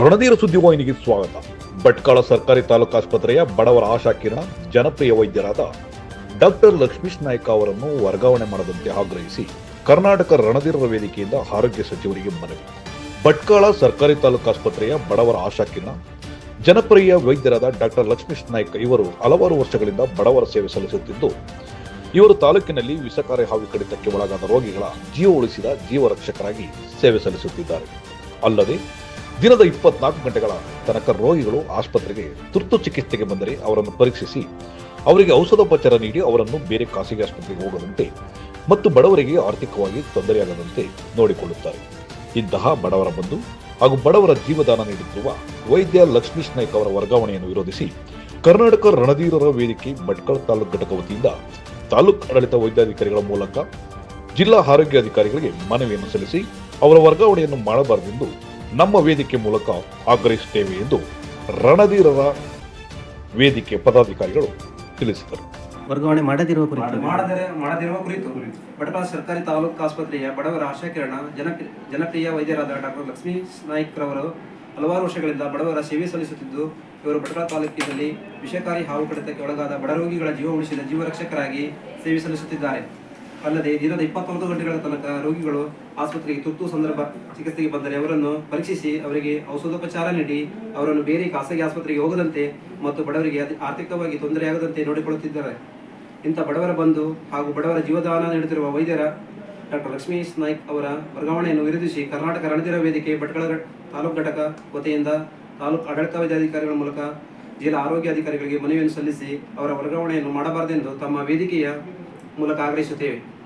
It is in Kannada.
ರಣಧೀರ ಸುದ್ದಿವಾಹಿನಿಗೆ ಸ್ವಾಗತ. ಭಟ್ಕಳ ಸರ್ಕಾರಿ ತಾಲೂಕು ಆಸ್ಪತ್ರೆಯ ಬಡವರ ಆಶಾಕಿರಣ, ಜನಪ್ರಿಯ ವೈದ್ಯರಾದ ಡಾಕ್ಟರ್ ಲಕ್ಷ್ಮೀಶ್ ನಾಯ್ಕ ಅವರನ್ನು ವರ್ಗಾವಣೆ ಮಾಡದಂತೆ ಆಗ್ರಹಿಸಿ ಕರ್ನಾಟಕ ರಣಧೀರರ ವೇದಿಕೆಯಿಂದ ಆರೋಗ್ಯ ಸಚಿವರಿಗೆ ಮನವಿ. ಭಟ್ಕಳ ಸರ್ಕಾರಿ ತಾಲೂಕು ಆಸ್ಪತ್ರೆಯ ಬಡವರ ಆಶಾಕಿರಣ, ಜನಪ್ರಿಯ ವೈದ್ಯರಾದ ಡಾಕ್ಟರ್ ಲಕ್ಷ್ಮೀಶ್ ನಾಯ್ಕ ಇವರು ಹಲವಾರು ವರ್ಷಗಳಿಂದ ಬಡವರ ಸೇವೆ ಸಲ್ಲಿಸುತ್ತಿದ್ದು, ಇವರು ತಾಲೂಕಿನಲ್ಲಿ ವಿಷಕಾರಿ ಹಾವು ಕಡಿತಕ್ಕೆ ಒಳಗಾದ ರೋಗಿಗಳ ಜೀವ ಉಳಿಸಿದ ಜೀವ ರಕ್ಷಕರಾಗಿ ಸೇವೆ ಸಲ್ಲಿಸುತ್ತಿದ್ದಾರೆ. ಅಲ್ಲದೆ ದಿನದ ಇಪ್ಪತ್ನಾಲ್ಕು ಗಂಟೆಗಳ ತನಕ ರೋಗಿಗಳು ಆಸ್ಪತ್ರೆಗೆ ತುರ್ತು ಚಿಕಿತ್ಸೆಗೆ ಬಂದರೆ ಅವರನ್ನು ಪರೀಕ್ಷಿಸಿ ಅವರಿಗೆ ಔಷಧೋಪಚಾರ ನೀಡಿ ಅವರನ್ನು ಬೇರೆ ಖಾಸಗಿ ಆಸ್ಪತ್ರೆಗೆ ಹೋಗದಂತೆ ಮತ್ತು ಬಡವರಿಗೆ ಆರ್ಥಿಕವಾಗಿ ತೊಂದರೆಯಾಗದಂತೆ ನೋಡಿಕೊಳ್ಳುತ್ತಾರೆ. ಇಂತಹ ಬಡವರ ಬಂಧು ಹಾಗೂ ಬಡವರ ಜೀವದಾನ ನೀಡುತ್ತಿರುವ ವೈದ್ಯ ಲಕ್ಷ್ಮೀಶ್ ನಾಯ್ಕ ಅವರ ವರ್ಗಾವಣೆಯನ್ನು ವಿರೋಧಿಸಿ ಕರ್ನಾಟಕ ರಣಧೀರರ ವೇದಿಕೆ ಭಟ್ಕಳ ತಾಲೂಕು ಘಟಕ ವತಿಯಿಂದ ತಾಲೂಕು ಆಡಳಿತ ವೈದ್ಯಾಧಿಕಾರಿಗಳ ಮೂಲಕ ಜಿಲ್ಲಾ ಆರೋಗ್ಯಾಧಿಕಾರಿಗಳಿಗೆ ಮನವಿಯನ್ನು ಸಲ್ಲಿಸಿ ಅವರ ವರ್ಗಾವಣೆಯನ್ನು ಮಾಡಬಾರದೆಂದು ನಮ್ಮ ವೇದಿಕೆ ಮೂಲಕ ಆಗ್ರಹಿಸುತ್ತೇವೆ ಎಂದು ರಣಧೀರರ ವೇದಿಕೆ ಪದಾಧಿಕಾರಿಗಳು ತಿಳಿಸಿದರು. ವರ್ಗಾವಣೆ ಮಾಡದಿರುವ ಕುರಿತು. ಮಾಡದರೆ ಮಾಡದಿರುವ ಕುರಿತು ಬಡಪಾ ಸರ್ಕಾರಿ ತಾಲೂಕು ಆಸ್ಪತ್ರೆಯ ಬಡವರ ಆಶಾಕಿರಣ ಜನಪ್ರಿಯ ಜನಪ್ರಿಯ ವೈದ್ಯರಾದ ಡಾಕ್ಟರ್ ಲಕ್ಷ್ಮೀ ನಾಯ್ಕ್ ರವರು ಹಲವಾರು ವರ್ಷಗಳಿಂದ ಬಡವರ ಸೇವೆ ಸಲ್ಲಿಸುತ್ತಿದ್ದು ಇವರು ಬಡಪಾ ತಾಲೂಕಿನಲ್ಲಿ ವಿಷಕಾರಿ ಹಾವು ಕಡಿತಕ್ಕೆ ಒಳಗಾದ ಬಡ ರೋಗಿಗಳ ಜೀವ ಉಳಿಸಿದ ಜೀವ ರಕ್ಷಕರಾಗಿ ಸೇವೆ ಸಲ್ಲಿಸುತ್ತಿದ್ದಾರೆ. ಅಲ್ಲದೆ ದಿನದ ಇಪ್ಪತ್ತೊಂದು ಗಂಟೆಗಳ ತನಕ ರೋಗಿಗಳು ಆಸ್ಪತ್ರೆಗೆ ತುರ್ತು ಸಂದರ್ಭ ಚಿಕಿತ್ಸೆಗೆ ಬಂದರೆ ಅವರನ್ನು ಪರೀಕ್ಷಿಸಿ ಅವರಿಗೆ ಔಷಧೋಪಚಾರ ನೀಡಿ ಅವರನ್ನು ಬೇರೆ ಖಾಸಗಿ ಆಸ್ಪತ್ರೆಗೆ ಹೋಗದಂತೆ ಮತ್ತು ಬಡವರಿಗೆ ಆರ್ಥಿಕವಾಗಿ ತೊಂದರೆಯಾಗದಂತೆ ನೋಡಿಕೊಳ್ಳುತ್ತಿದ್ದಾರೆ. ಇಂಥ ಬಡವರ ಬಂಧು ಹಾಗೂ ಬಡವರ ಜೀವದಾನ ನೀಡುತ್ತಿರುವ ವೈದ್ಯರ ಡಾಕ್ಟರ್ ಲಕ್ಷ್ಮೀಶ್ ನಾಯ್ಕ್ ಅವರ ವರ್ಗಾವಣೆಯನ್ನು ವಿರೋಧಿಸಿ ಕರ್ನಾಟಕ ರಣಧೀರ ವೇದಿಕೆ ಭಟ್ಕಳ ತಾಲೂಕು ಘಟಕ ವತಿಯಿಂದ ತಾಲೂಕು ಆಡಳಿತ ವೈದ್ಯಾಧಿಕಾರಿಗಳ ಮೂಲಕ ಜಿಲ್ಲಾ ಆರೋಗ್ಯಾಧಿಕಾರಿಗಳಿಗೆ ಮನವಿಯನ್ನು ಸಲ್ಲಿಸಿ ಅವರ ವರ್ಗಾವಣೆಯನ್ನು ಮಾಡಬಾರದೆಂದು ತಮ್ಮ ವೇದಿಕೆಯ ಮೂಲಕ ಆಗ್ರಹಿಸುತ್ತೇವೆ.